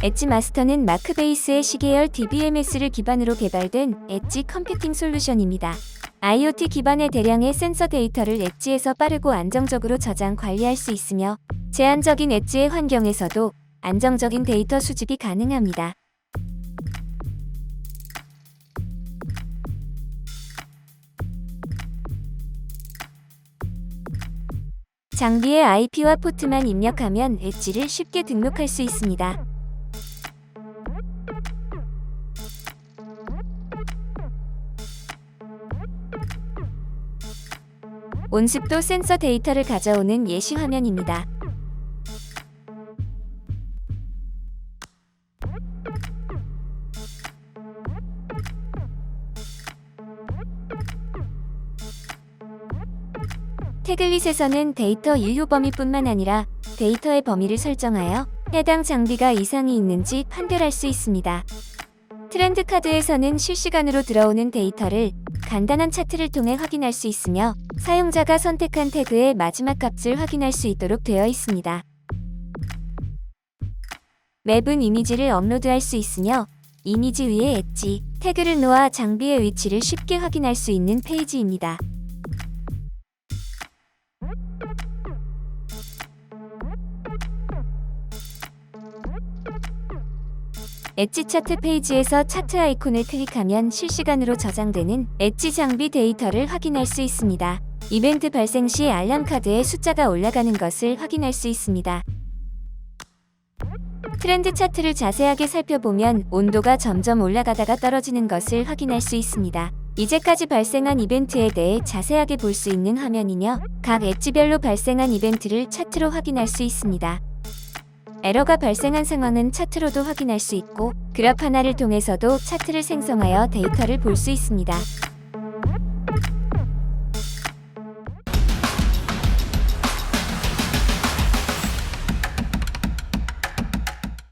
엣지 마스터는 마크 베이스의 시계열 DBMS를 기반으로 개발된 엣지 컴퓨팅 솔루션입니다. IoT 기반의 대량의 센서 데이터를 엣지에서 빠르고 안정적으로 저장 관리할 수 있으며 제한적인 엣지의 환경에서도 안정적인 데이터 수집이 가능합니다. 장비의 IP와 포트만 입력하면 엣지를 쉽게 등록할 수 있습니다. 온습도 센서 데이터를 가져오는 예시 화면입니다. 태글릿에서는 데이터 인류 범위뿐만 아니라 데이터의 범위를 설정하여 해당 장비가 이상이 있는지 판별할 수 있습니다. 트렌드 카드에서는 실시간으로 들어오는 데이터를 간단한 차트를 통해 확인할 수 있으며 사용자가 선택한 태그의 마지막 값을 확인할 수 있도록 되어 있습니다. 맵은 이미지를 업로드할 수 있으며 이미지 위에 엣지, 태그를 놓아 장비의 위치를 쉽게 확인할 수 있는 페이지입니다. 엣지 차트 페이지에서 차트 아이콘을 클릭하면 실시간으로 저장되는 엣지 장비 데이터를 확인할 수 있습니다. 이벤트 발생 시 알람 카드에 숫자가 올라가는 것을 확인할 수 있습니다. 트렌드 차트를 자세하게 살펴보면 온도가 점점 올라가다가 떨어지는 것을 확인할 수 있습니다. 이제까지 발생한 이벤트에 대해 자세하게 볼 수 있는 화면이며 각 엣지별로 발생한 이벤트를 차트로 확인할 수 있습니다. 에러가 발생한 상황은 차트로도 확인할 수 있고 그래프 하나를 통해서도 차트를 생성하여 데이터를 볼 수 있습니다.